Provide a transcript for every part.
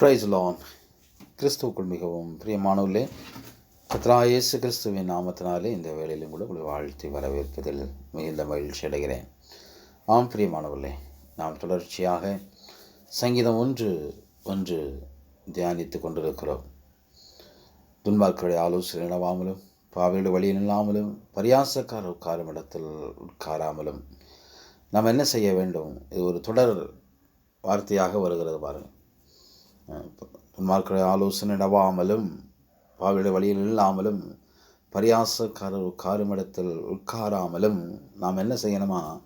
Price லான் கிறிஸ்துவுக்குள் மிகவும் பிரியமானவர்களே கத்ரா இயேசு கிறிஸ்துவின் நாமத்தினாலே இந்த வேலையிலும் கூட உங்களை வாழ்த்தி வரவேற்பதில் மிகுந்த மகிழ்ச்சி அடைகிறேன். ஆம் பிரியமானவர்களே நாம் தொடர்ச்சியாக சங்கீதம் ஒன்று ஒன்று தியானித்து கொண்டிருக்கிறோம். துன்பாக்களுடைய ஆலோசனை நிலவாமலும் பாவையோட வழியில் இல்லாமலும் பரியாசக்கார உட்காரும் இடத்தில் உட்காராமலும் நாம் என்ன செய்ய வேண்டும்? இது ஒரு தொடர் வார்த்தையாக வருகிறது பாருங்கள் துன்மார்க்கிற ஆலோசனை இடவாமலும் பாவிட வழியில் இல்லாமலும் பரியாசக்கார காருமிடத்தில் உட்காராமலும் நாம் என்ன செய்யணுமா?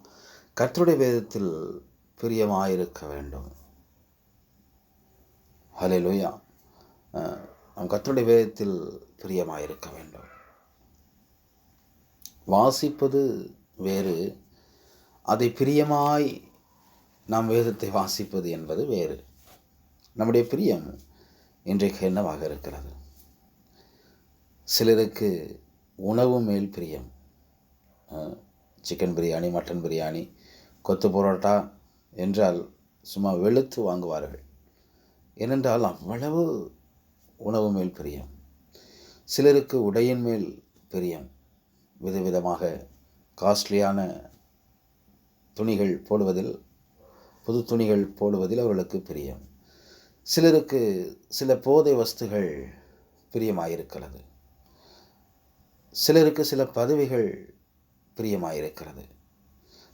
கர்த்தருடைய வேதத்தில் பிரியமாயிருக்க வேண்டும். ஹலே லோயா நாம் கர்த்தருடைய வேதத்தில் பிரியமாயிருக்க வேண்டும். வாசிப்பது வேறு அதை பிரியமாய் நாம் வேதத்தை வாசிப்பது என்பது வேறு. நம்முடைய பிரியம் இன்றைக்கு என்னவாக இருக்கிறது? சிலருக்கு உணவு மேல் பிரியம். சிக்கன் பிரியாணி மட்டன் பிரியாணி கொத்து பரோட்டா என்றால் சும்மா வெளுத்து வாங்குவார்கள். ஏனென்றால் அவ்வளவு உணவு மேல் பிரியம். சிலருக்கு உடையின் மேல் பிரியம். விதவிதமாக காஸ்ட்லியான துணிகள் போடுவதில் புது துணிகள் போடுவதில் அவர்களுக்கு பிரியம். சிலருக்கு சில போதை வஸ்துகள் பிரியமாயிருக்கிறது. சிலருக்கு சில பதவிகள் பிரியமாயிருக்கிறது.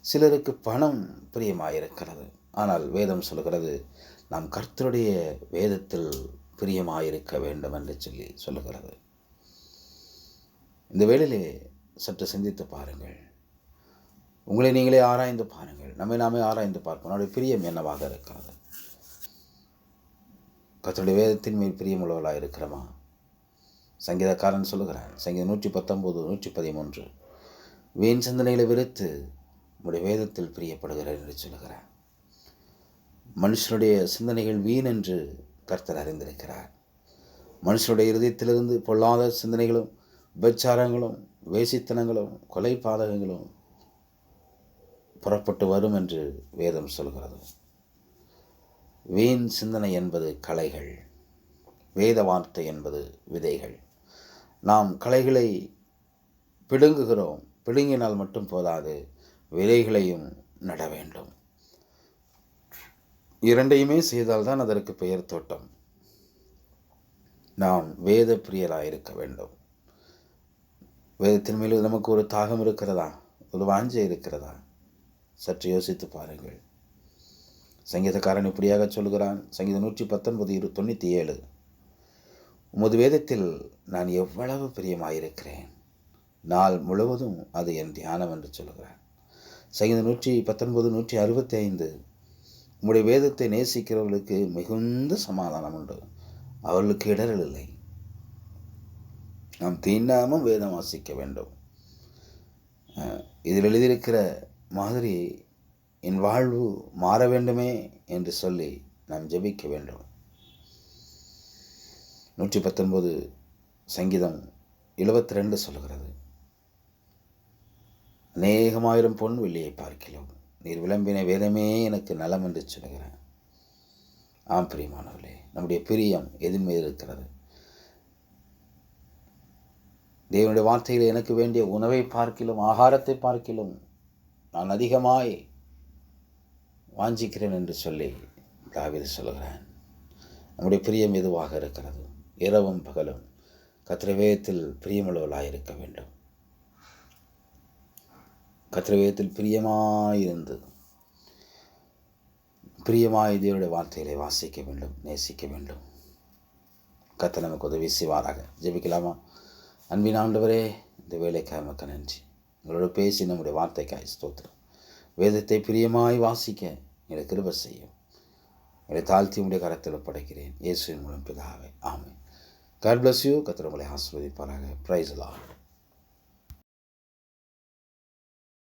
சிலருக்கு பணம் பிரியமாயிருக்கிறது. ஆனால் வேதம் சொல்கிறது நாம் கர்த்தருடைய வேதத்தில் பிரியமாயிருக்க வேண்டும் என்று சொல்லி சொல்லுகிறது. இந்த வேளையிலே சற்று சிந்தித்து பாருங்கள். உங்களை நீங்களே ஆராய்ந்து பாருங்கள். நம்மை நாமே ஆராய்ந்து பார்ப்போம். நம்முடைய பிரியம் என்னவாக இருக்கிறது? கத்தருடைய வேதத்தின் மேல் பிரியமுள்ளவளாக இருக்கிறமா? சங்கீதக்காரன் சொல்லுகிறான் சங்கீதம் நூற்றி பத்தொம்போது நூற்றி பதிமூன்று வீண் சிந்தனைகளை விருத்து உங்களுடைய வேதத்தில் பிரியப்படுகிறார் என்று சொல்லுகிறார் மனுஷனுடைய சிந்தனைகள் வீண் என்று கர்த்தர் அறிந்திருக்கிறார். மனுஷனுடைய இருதயத்திலிருந்து பொல்லாத சிந்தனைகளும் உபச்சாரங்களும் வேசித்தனங்களும் கொலை பாதகங்களும் புறப்பட்டு வரும் என்று வேதம் சொல்கிறது. வீண் சிந்தனை என்பது கலைகள். வேத வார்த்தை என்பது விதைகள். நாம் கலைகளை பிடுங்குகிறோம். பிடுங்கினால் மட்டும் போதாது. விதைகளையும் நட வேண்டும். இரண்டையுமே செய்தால்தான் அதற்கு பெயர் தோட்டம். நாம் வேத பிரியராயிருக்க வேண்டும். வேதத்தின் மேல் நமக்கு ஒரு தாகம் இருக்கிறதா? ஒரு வாஞ்சை இருக்கிறதா? சற்று யோசித்து பாருங்கள். சங்கீதக்காரன் இப்படியாக சொல்கிறான் சங்கீதம் நூற்றி பத்தொன்பது இரு தொண்ணூற்றி ஏழு உமது வேதத்தில் நான் எவ்வளவு பிரியமாயிருக்கிறேன். நாள் முழுவதும் அது என் தியானம் என்று சொல்கிறான் சங்கீதம் நூற்றி பத்தொன்பது நூற்றி அறுபத்தி ஐந்து உம்முடைய வேதத்தை நேசிக்கிறவர்களுக்கு மிகுந்த சமாதானம் உண்டு. அவர்களுக்கு இடரல் இல்லை. நாம் தீண்டாமல் வேதம் வாசிக்க வேண்டும். இதில் எழுதியிருக்கிற மாதிரி என் வாழ்வு மாற வேண்டுமே என்று சொல்லி நாம் ஜெபிக்க வேண்டும். நூற்றி பத்தொன்பது சங்கீதம் எழுபத்தி ரெண்டு சொல்கிறது அநேகமாயிரம் பொன் வெள்ளியை பார்க்கிறோம் நீர் விளம்பின வேதமே எனக்கு நலம் என்று சொல்கிறேன் ஆம் பிரியமானவர்களே நம்முடைய பிரியம் எதின் இருக்கிறது? தேவனுடைய வார்த்தையில் எனக்கு வேண்டிய உணவை பார்க்கிலும் ஆகாரத்தை பார்க்கிலும் நான் அதிகமாய் வாஞ்சிக்கிறேன் என்று சொல்லி தாவிது சொல்கிறான். நம்முடைய பிரியம் எதுவாக இருக்கிறது? இரவும் பகலும் கத்திரவேயத்தில் பிரியமுள்ளவளாக இருக்க வேண்டும். கத்திரவேயத்தில் பிரியமாயிருந்து பிரியமாய் தேவனுடைய வார்த்தைகளை வாசிக்க வேண்டும் நேசிக்க வேண்டும். கத்தை நமக்கு உதவி செய்வாராக. ஜெபிக்கலாமா? அன்பின் ஆண்டவரே இந்த வேலைக்காக மக்கள் நன்றி. உங்களோட பேசி நம்முடைய வார்த்தைக்காய் ஸ்தோத்திரம். வேதத்தை பிரியமாய் வாசிக்க எனக்கு கிருப செய்யும். என்னை தாழ்த்தி உடைய கரத்தில் படைக்கிறேன் இயேசுவின் மூலம் பிதாவே ஆமை காட் பிளஸ் யூ கத்திரமலை உங்களை ஆஸ்வதிப்பாராக ப்ரைஸ் லாட்